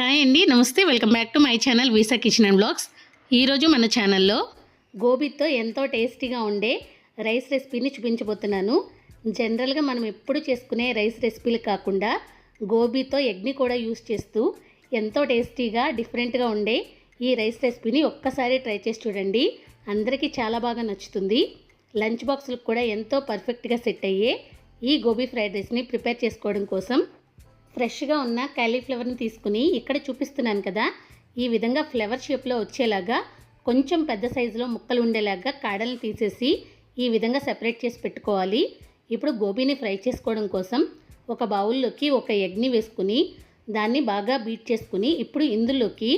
Hi అండి నమస్తే. Welcome back to my channel visa kitchen and blogs. ఈరోజు మన ఛానల్లో గోబీతో ఎంతో టేస్టీగా ఉండే రైస్ రెసిపీని చూపించబోతున్నాను. జనరల్గా మనం ఎప్పుడు చేసుకునే రైస్ రెసిపీలు కాకుండా గోబీతో ఎగ్ని కూడా యూస్ చేస్తూ ఎంతో టేస్టీగా డిఫరెంట్గా ఉండే ఈ రైస్ రెసిపీని ఒక్కసారి ట్రై చేసి చూడండి. అందరికీ చాలా బాగా నచ్చుతుంది. లంచ్ బాక్సులకు కూడా ఎంతో పర్ఫెక్ట్గా సెట్ అయ్యే ఈ గోబీ ఫ్రైడ్ రైస్ని ప్రిపేర్ చేసుకోవడం కోసం ఫ్రెష్గా ఉన్న క్యాలీఫ్లవర్ని తీసుకుని ఇక్కడ చూపిస్తున్నాను కదా. ఈ విధంగా ఫ్లవర్ షేప్లో వచ్చేలాగా కొంచెం పెద్ద సైజులో ముక్కలు ఉండేలాగా కాడల్ని తీసేసి ఈ విధంగా సెపరేట్ చేసి పెట్టుకోవాలి. ఇప్పుడు గోబీని ఫ్రై చేసుకోవడం కోసం ఒక బౌల్లోకి ఒక ఎగ్ని వేసుకుని దాన్ని బాగా బీట్ చేసుకుని ఇప్పుడు ఇందులోకి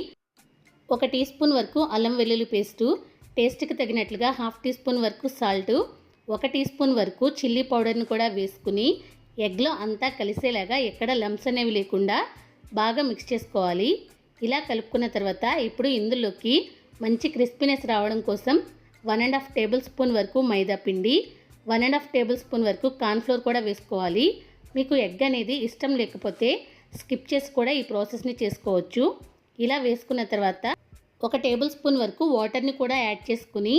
ఒక టీ స్పూన్ వరకు అల్లం వెల్లుల్లి పేస్టు టేస్ట్కి తగినట్లుగా హాఫ్ టీ స్పూన్ వరకు సాల్ట్ ఒక టీ స్పూన్ వరకు చిల్లీ పౌడర్ని కూడా వేసుకుని ఎగ్లో అంతా కలిసేలాగా ఎక్కడ లంప్స్ అనేవి లేకుండా బాగా మిక్స్ చేసుకోవాలి. ఇలా కలుపుకున్న తర్వాత ఇప్పుడు ఇందులోకి మంచి క్రిస్పీనెస్ రావడం కోసం one and half tablespoon వరకు మైదా పిండి one and half tablespoon వరకు కార్న్ఫ్లోర్ కూడా వేసుకోవాలి. మీకు ఎగ్ అనేది ఇష్టం లేకపోతే స్కిప్ చేసి కూడా ఈ ప్రాసెస్ని చేసుకోవచ్చు. ఇలా వేసుకున్న తర్వాత ఒక టేబుల్ స్పూన్ వరకు వాటర్ని కూడా యాడ్ చేసుకుని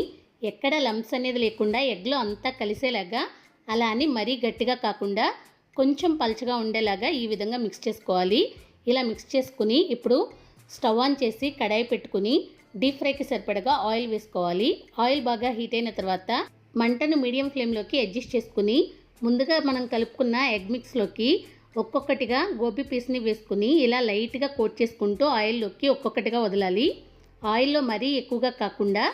ఎక్కడ లంప్స్ అనేది లేకుండా ఎగ్లో అంతా కలిసేలాగా అలా అని మరీ గట్టిగా కాకుండా కొంచెం పలుచగా ఉండేలాగా ఈ విధంగా మిక్స్ చేసుకోవాలి. ఇలా మిక్స్ చేసుకుని ఇప్పుడు స్టవ్ ఆన్ చేసి కడాయి పెట్టుకుని డీప్ ఫ్రైకి సరిపడగా ఆయిల్ వేసుకోవాలి. ఆయిల్ బాగా హీట్ అయిన తర్వాత మంటను మీడియం ఫ్లేమ్లోకి అడ్జస్ట్ చేసుకుని ముందుగా మనం కలుపుకున్న ఎగ్ మిక్స్లోకి ఒక్కొక్కటిగా గోబీ పీస్ని వేసుకుని ఇలా లైట్గా కోట్ చేసుకుంటూ ఆయిల్లోకి ఒక్కొక్కటిగా వదలాలి. ఆయిల్లో మరీ ఎక్కువగా కాకుండా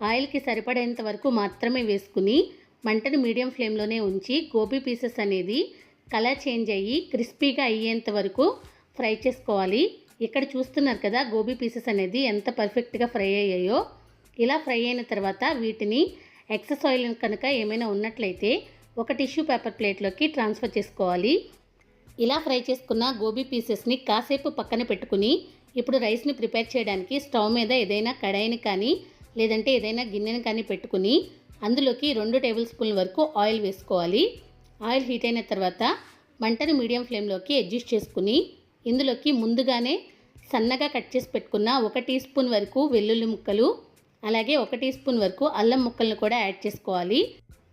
ఆయిల్కి సరిపడేంత వరకు మాత్రమే వేసుకుని మంటను మీడియం ఫ్లేమ్లోనే ఉంచి గోబీ పీసెస్ అనేది కలర్ చేంజ్ అయ్యి క్రిస్పీగా అయ్యేంత వరకు ఫ్రై చేసుకోవాలి. ఇక్కడ చూస్తున్నారు కదా గోబీ పీసెస్ అనేది ఎంత పర్ఫెక్ట్గా ఫ్రై అయ్యాయో. ఇలా ఫ్రై అయిన తర్వాత వీటిని ఎక్సెస్ ఆయిల్ కనుక ఏమైనా ఉన్నట్లయితే ఒక టిష్యూ పేపర్ ప్లేట్లోకి ట్రాన్స్ఫర్ చేసుకోవాలి. ఇలా ఫ్రై చేసుకున్న గోబీ పీసెస్ని కాసేపు పక్కన పెట్టుకుని ఇప్పుడు రైస్ని ప్రిపేర్ చేయడానికి స్టవ్ మీద ఏదైనా కడాయిని కానీ లేదంటే ఏదైనా గిన్నెని కానీ పెట్టుకుని అందులోకి రెండు టేబుల్ స్పూన్ల వరకు ఆయిల్ వేసుకోవాలి. ఆయిల్ హీట్ అయిన తర్వాత మంటను మీడియం ఫ్లేమ్లోకి అడ్జస్ట్ చేసుకుని ఇందులోకి ముందుగానే సన్నగా కట్ చేసి పెట్టుకున్న ఒక టీ స్పూన్ వరకు వెల్లుల్లి ముక్కలు అలాగే ఒక టీ స్పూన్ వరకు అల్లం ముక్కలను కూడా యాడ్ చేసుకోవాలి.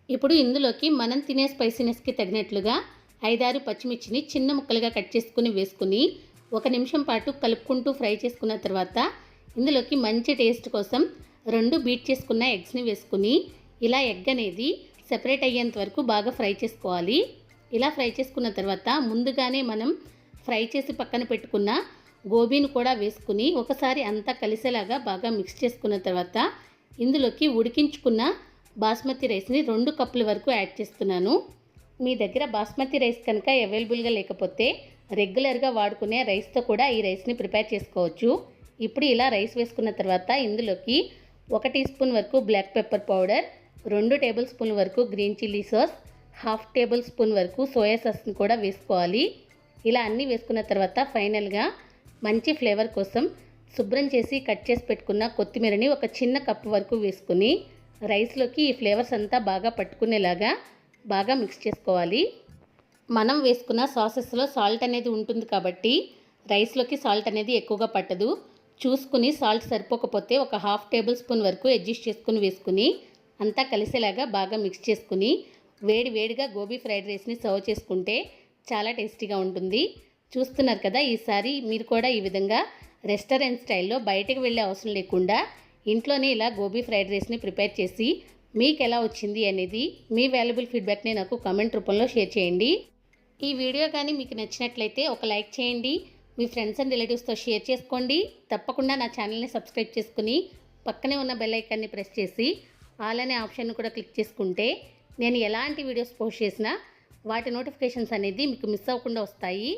ఇప్పుడు ఇందులోకి మనం తినే స్పైసీనెస్కి తగినట్లుగా ఐదారు పచ్చిమిర్చిని చిన్న ముక్కలుగా కట్ చేసుకుని వేసుకుని ఒక నిమిషం పాటు కలుపుకుంటూ ఫ్రై చేసుకున్న తర్వాత ఇందులోకి మంచి టేస్ట్ కోసం రెండు బీట్ చేసుకున్న ఎగ్స్ని వేసుకుని ఇలా ఎగ్ అనేది సెపరేట్ అయ్యేంత వరకు బాగా ఫ్రై చేసుకోవాలి. ఇలా ఫ్రై చేసుకున్న తర్వాత ముందుగానే మనం ఫ్రై చేసి పక్కన పెట్టుకున్న గోబీని కూడా వేసుకుని ఒకసారి అంతా కలిసేలాగా బాగా మిక్స్ చేసుకున్న తర్వాత ఇందులోకి ఉడికించుకున్న బాస్మతి రైస్ని రెండు కప్పుల వరకు యాడ్ చేస్తున్నాను. మీ దగ్గర బాస్మతి రైస్ కనుక అవైలబుల్గా లేకపోతే రెగ్యులర్గా వాడుకునే రైస్తో కూడా ఈ రైస్ని ప్రిపేర్ చేసుకోవచ్చు. ఇప్పుడు ఇలా రైస్ వేసుకున్న తర్వాత ఇందులోకి ఒక టీ స్పూన్ వరకు బ్లాక్ పెప్పర్ పౌడర్ రెండు టేబుల్ స్పూన్ వరకు green chilli sauce half tablespoon వరకు సోయా సాస్ని కూడా వేసుకోవాలి. ఇలా అన్నీ వేసుకున్న తర్వాత ఫైనల్గా మంచి ఫ్లేవర్ కోసం శుభ్రం చేసి కట్ చేసి పెట్టుకున్న కొత్తిమీరని ఒక చిన్న కప్పు వరకు వేసుకుని రైస్లోకి ఈ ఫ్లేవర్స్ అంతా బాగా పట్టుకునేలాగా బాగా మిక్స్ చేసుకోవాలి. మనం వేసుకున్న సాసెస్లో సాల్ట్ అనేది ఉంటుంది కాబట్టి రైస్లోకి సాల్ట్ అనేది ఎక్కువగా పట్టదు. చూసుకుని సాల్ట్ సరిపోకపోతే ఒక హాఫ్ టేబుల్ స్పూన్ వరకు అడ్జస్ట్ చేసుకుని వేసుకుని అంతా కలిసేలాగా బాగా మిక్స్ చేసుకుని వేడి వేడిగా గోబీ ఫ్రైడ్ రైస్ని సర్వ్ చేసుకుంటే చాలా టేస్టీగా ఉంటుంది. చూస్తున్నారు కదా ఈసారి మీరు కూడా ఈ విధంగా రెస్టారెంట్ స్టైల్లో బయటకు వెళ్ళే అవసరం లేకుండా ఇంట్లోనే ఇలా గోబీ ఫ్రైడ్ రైస్ని ప్రిపేర్ చేసి మీకు ఎలా వచ్చింది అనేది మీ వాల్యుబుల్ ఫీడ్బ్యాక్ని నాకు కామెంట్ రూపంలో షేర్ చేయండి. ఈ వీడియో కానీ మీకు నచ్చినట్లయితే ఒక లైక్ చేయండి. మీ ఫ్రెండ్స్ అండ్ రిలేటివ్స్తో షేర్ చేసుకోండి. తప్పకుండా నా ఛానల్ని సబ్స్క్రైబ్ చేసుకుని పక్కనే ఉన్న బెల్ ఐకాన్ని ప్రెస్ చేసి ఆల్ అనే ఆప్షన్ కూడా క్లిక్ చేసుకుంటే నేను ఎలాంటి వీడియోస్ పోస్ట్ చేసినా వాటి నోటిఫికేషన్స్ అనేది మీకు మిస్ అవ్వకుండా వస్తాయి.